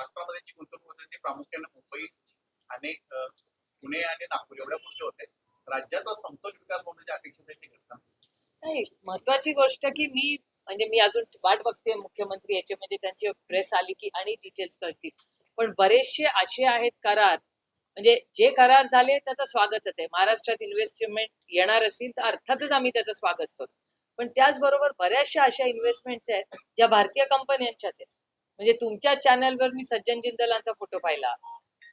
महाराष्ट्रामध्ये जी गुंतवणूक होते ती प्रामुख्याने मुंबई ठाणे पुणे आणि नागपूर एवढ्या पुरते होते राज्याचा समतोल विकास होण्याची अपेक्षा त्यांनी नाही. महत्वाची गोष्ट की मी म्हणजे मी अजून वाट बघते मुख्यमंत्री याचे म्हणजे त्यांची प्रेस आली की आणि डिटेल्स कळतील. पण बरेचसे असे आहेत करार. म्हणजे जे करार झाले त्याचं स्वागतच आहे. महाराष्ट्रात इन्व्हेस्टमेंट येणार असेल तर अर्थातच आम्ही त्याचं स्वागत करू. पण त्याचबरोबर बऱ्याचशा अशा इन्व्हेस्टमेंट्स आहेत ज्या भारतीय कंपन्यांच्याच आहेत. म्हणजे तुमच्या चॅनलवर मी सज्जन जिंदलांचा फोटो पाहिला.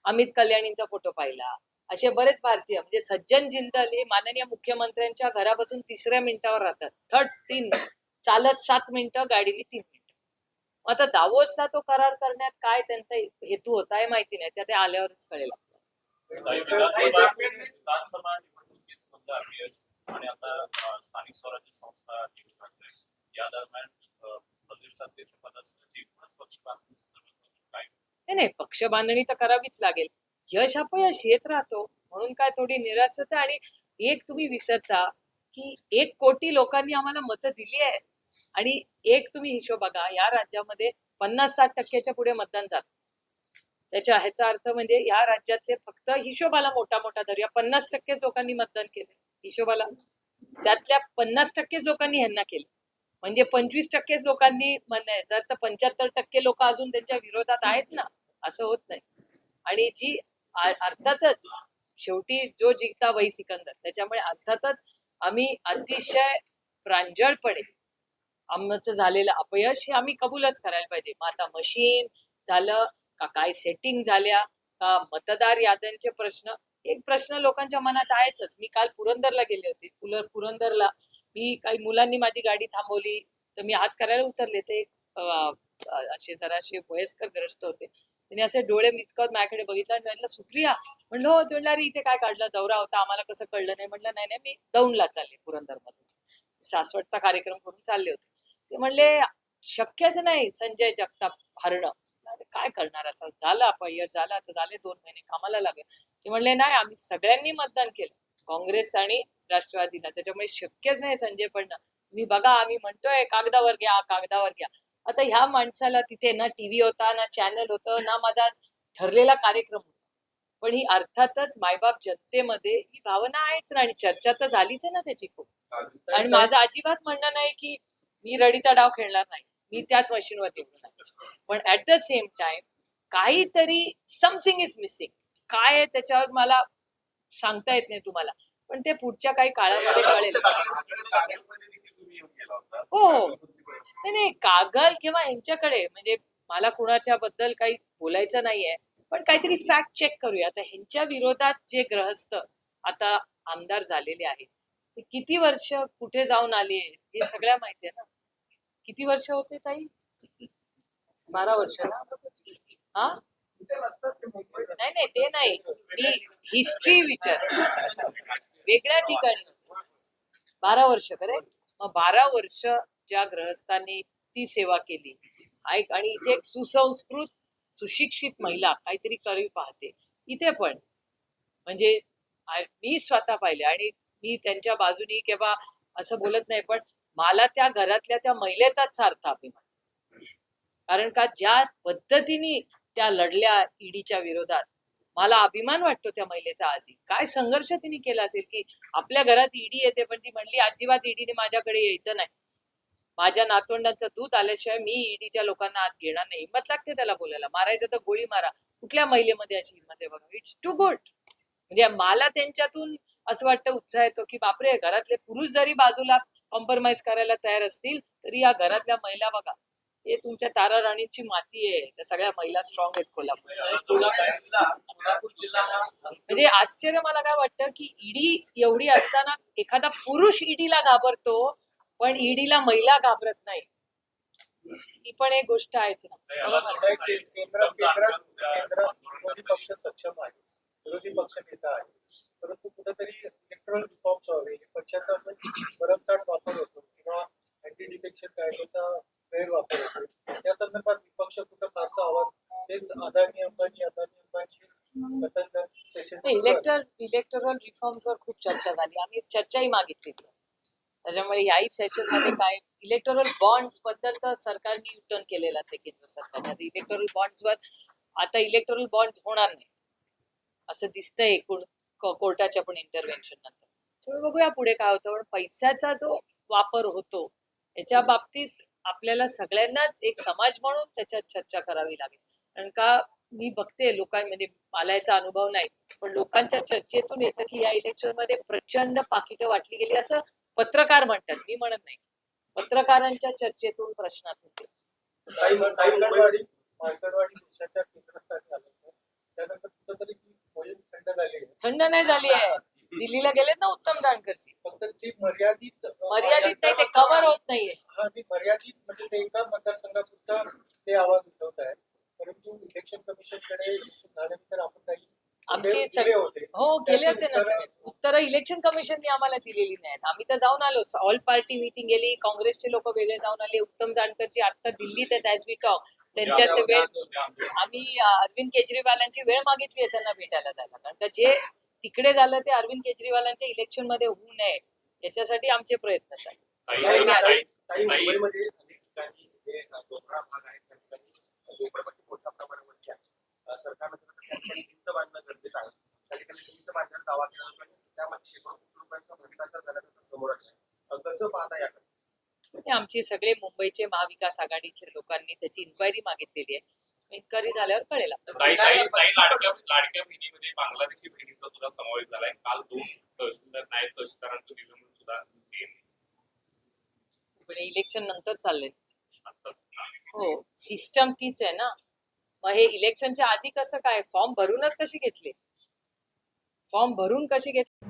अमित कल्याणींचा फोटो पाहिला. असे बरेच भारतीय म्हणजे सज्जन जिंदल हे माननीय मुख्यमंत्र्यांच्या घरापासून तिसऱ्या मिनिटावर राहतात. थर्ड तीन चालत सात मिनिटं गाडीने तीन मिनिटं. आता दावोसला तो करार करण्यात काय त्यांचा हेतू होता हे माहिती नाही. त्या ते आल्यावरच कळेल आपल्याला. काही विधानसभा विधानसभा निवडणुकीत मधलं अपयश आणि आता अ, स्थानिक स्वराज्य संस्था निवडणुका या दरम्यान अ, प्रदेशाध्यक्षपदासाठी एकूणच पक्ष बांधणी संदर्भात काय नाही पक्ष बांधणी तर करावीच लागेल. यश अपयश येत राहतो. म्हणून काय थोडी निराश होते आणि एक तुम्ही विसरता की एक कोटी लोकांनी आम्हाला मतं दिली आहे आणि एक तुम्ही हिशोब बघा या राज्यामध्ये पन्नास साठ टक्क्याच्या पुढे मतदान जात. त्याच्या ह्याचा अर्थ म्हणजे या राज्यातले फक्त हिशोबाला मोठा मोठा धरूया पन्नास टक्केच लोकांनी मतदान केले हिशोबाला. त्यातल्या पन्नास टक्केच लोकांनी ह्यांना केलं म्हणजे पंचवीस टक्केच लोकांनी म्हणणे जर तर पंच्याहत्तर टक्के लोक अजून त्यांच्या विरोधात आहेत ना असं होत नाही. आणि जी अर्थातच शेवटी जो जिंकता वही सिकंदर त्याच्यामुळे अर्थातच आम्ही अतिशय प्रांजळपणे आमचं झालेलं अपयश हे आम्ही कबूलच करायला पाहिजे. मग आता मशीन झालं का काय सेटिंग झाल्या का मतदार याद्यांचे प्रश्न? एक प्रश्न लोकांच्या मनात आहेतच. मी काल पुरंदरला गेले होते. पुलर पुरंदरला मी काही मुलांनी माझी गाडी थांबवली तर मी हात करायला उतरले. ते असे जराशे वयस्कर ग्रस्त होते. त्यांनी असे डोळे मिचकत माझ्याकडे बघितलं. आणि म्हटलं सुप्रिया. म्हणलं हो. म्हणलं अरे इथे काय काढलं? दौरा होता. आम्हाला कसं कळलं नाही. म्हटलं नाही नाही मी दौंडला चालले पुरंदरमधून. सासवडचा कार्यक्रम करून चालले होते. ते म्हणले शक्यच नाही संजय जगताप हरणं. काय करणार? आता झालं अपयश झालं आता झाले दोन महिने कामाला लागले. ते म्हणले नाही आम्ही सगळ्यांनी मतदान केलं. काँग्रेस आणि राष्ट्रवादीला. त्याच्यामुळे शक्यच नाही संजय पडणं. तुम्ही बघा आम्ही म्हणतोय कागदावर घ्या कागदावर घ्या. आता ह्या माणसाला तिथे ना टीव्ही होता ना चॅनल होतं ना माझा ठरलेला कार्यक्रम होता. पण ही अर्थातच मायबाप जनतेमध्ये ही भावना आहेच ना आणि चर्चा तर झालीच आहे ना त्याची खूप. आणि माझं अजिबात म्हणणं नाही की मी रडीचा डाव खेळणार नाही मी त्याच मशीनवर निघणार पण ऍट द सेम टाइम काहीतरी समथिंग इज मिसिंग काय आहे त्याच्यावर मला सांगता येत नाही तुम्हाला पण ते पुढच्या काही काळामध्ये कळेल. हो हो. नाही नाही कागल किंवा यांच्याकडे म्हणजे मला कुणाच्या बद्दल काही बोलायचं नाहीये पण काहीतरी फॅक्ट चेक करूया. आता ह्यांच्या विरोधात जे ग्रहस्थ आता आमदार झालेले आहेत ते किती वर्ष कुठे जाऊन आले हे सगळ्या माहिती आहे ना? किती वर्ष होते ताई? बारा वर्ष ना? हा? नाही नाही ते नाही. मी हिस्ट्री विचार वेगळ्या ठिकाणी. बारा वर्ष करेक्ट मग बारा वर्ष ज्या ग्रहस्थांनी ती सेवा केली. ऐक आणि इथे एक सुसंस्कृत सुशिक्षित महिला काहीतरी करी पाहते. इथे पण म्हणजे मी स्वतः पाहिले आणि मी त्यांच्या बाजूनी किंवा असं बोलत नाही पण मला त्या घरातल्या त्या महिलेचाच सार्थ अभिमान. कारण का ज्या पद्धतीने त्या लढल्या ईडीच्या विरोधात मला अभिमान वाटतो त्या महिलेचा आजही. काय संघर्ष तिने केला असेल की आपल्या घरात ईडी येते पण ती म्हणली अजिबात ईडीने माझ्याकडे यायचं नाही. माझ्या नातवंडांचं दूध आल्याशिवाय मी ईडीच्या लोकांना आत घेणार नाही. हिंमत लागते त्याला बोलायला. मारायचं तर गोळी मारा. कुठल्या महिलेमध्ये अशी हिंमत आहे बघा. इट्स टू गुड म्हणजे मला त्यांच्यातून असं वाटतं उत्साह येतो की बापरे घरातले पुरुष जरी बाजूला कॉम्प्रोमाइज करायला तयार असतील तरी या घरातल्या महिला बघा. हे तुमच्या तारा राणीची माती आहे. त्या सगळ्या महिला स्ट्रॉंग आहेत कोल्हापूर. म्हणजे आश्चर्य मला काय वाटतं की ईडी एवढी असताना एखादा पुरुष ईडीला घाबरतो पण ईडीला महिला घाबरत नाही. ही पण एक गोष्ट आहेच ना. बरोबर. केंद्रात केंद्रात विरोधी पक्ष सक्षम आहे. विरोधी पक्ष नेता आहे. परंतु कुठेतरी इलेक्ट्रॉल रिफॉर्म्स व्हावे. पक्षाचा पण भरमसाठ वापर होतो किंवा अँटी डिफेक्शन कायद्याचा गैरवापर होतो. या संदर्भात विपक्ष कुठं फारसा आवाज तेच अदानी अंबानी अदानी अंबानी कथन सेशन इलेक्टर इलेक्टोरल रिफॉर्म्स वर खूप चर्चा झाली. आम्ही चर्चाही मागितली. त्याच्यामुळे याही सेशनमध्ये काय इलेक्टोरल बॉन्ड्सबद्दल तर सरकारने युटर्न केलेलाच आहे केंद्र सरकारने. इलेक्टोरल बॉन्ड्स वर आता इलेक्ट्रॉल बॉन्ड्स होणार नाही. असं दिसतंय एकूण कोर्टाच्या पण इंटरव्हेन्शन नंतर. त्यामुळे बघूया पुढे काय होतं. पण पैशाचा जो वापर होतो याच्या बाबतीत आपल्याला सगळ्यांनाच एक समाज म्हणून त्याच्यात चर्चा करावी लागेल. कारण का मी बघते लोकांमध्ये मला याचा अनुभव नाही. पण लोकांच्या चर्चेतून येतं की या इलेक्शनमध्ये प्रचंड पाकिटं वाटली गेली. असं पत्रकार म्हणतात मी म्हणत नाही. पत्रकारांच्या चर्चेतून आलं होतं. थंड नाही झाली आहे. दिल्लीला गेलेत ना उत्तम ती मर्यादित मर्यादित नाही ते कव्हर होत नाहीये. हा मर्यादित म्हणजे ते एका मतदारसंघापुरतं ते आवाज उठवत आहे परंतु इलेक्शन कमिशनकडे झाल्यानंतर आपण काही आमची होते. हो गेले होते ना सगळे. उत्तर इलेक्शन कमिशनने आम्हाला दिलेली नाहीत. आम्ही तर जाऊन आलो. ऑल पार्टी मीटिंग गेली काँग्रेसचे लोक वेगळे जाऊन आले. उत्तम जानकरजी आता दिल्लीत आहेत ऍज वी टॉक त्यांच्याचे वेळ आम्ही अरविंद केजरीवालांची वेळ मागितली आहे त्यांना भेटायला जायला. कारण का जे तिकडे झालं ते अरविंद केजरीवालांच्या इलेक्शनमध्ये होऊ नये. याच्यासाठी आमचे प्रयत्न चालू आमची सगळे मुंबईचे महाविकास आघाडीचे लोकांनी त्याची इन्क्वायरी मागितलेली आहे. इन्क्वायरी झाल्यावर कळेल लाडक्या बहिणीमध्ये बांगलादेशी बहिणीचा सुद्धा समावेश झालाय. काल दोन तहसीलदार नायब तहसीलदारांचं सुद्धा इलेक्शन नंतर चाललंय. हो सिस्टम तीच आहे ना. मग हे इलेक्शनच्या आधी कसं काय? फॉर्म भरूनच कशी घेतले? फॉर्म भरून कशी घेत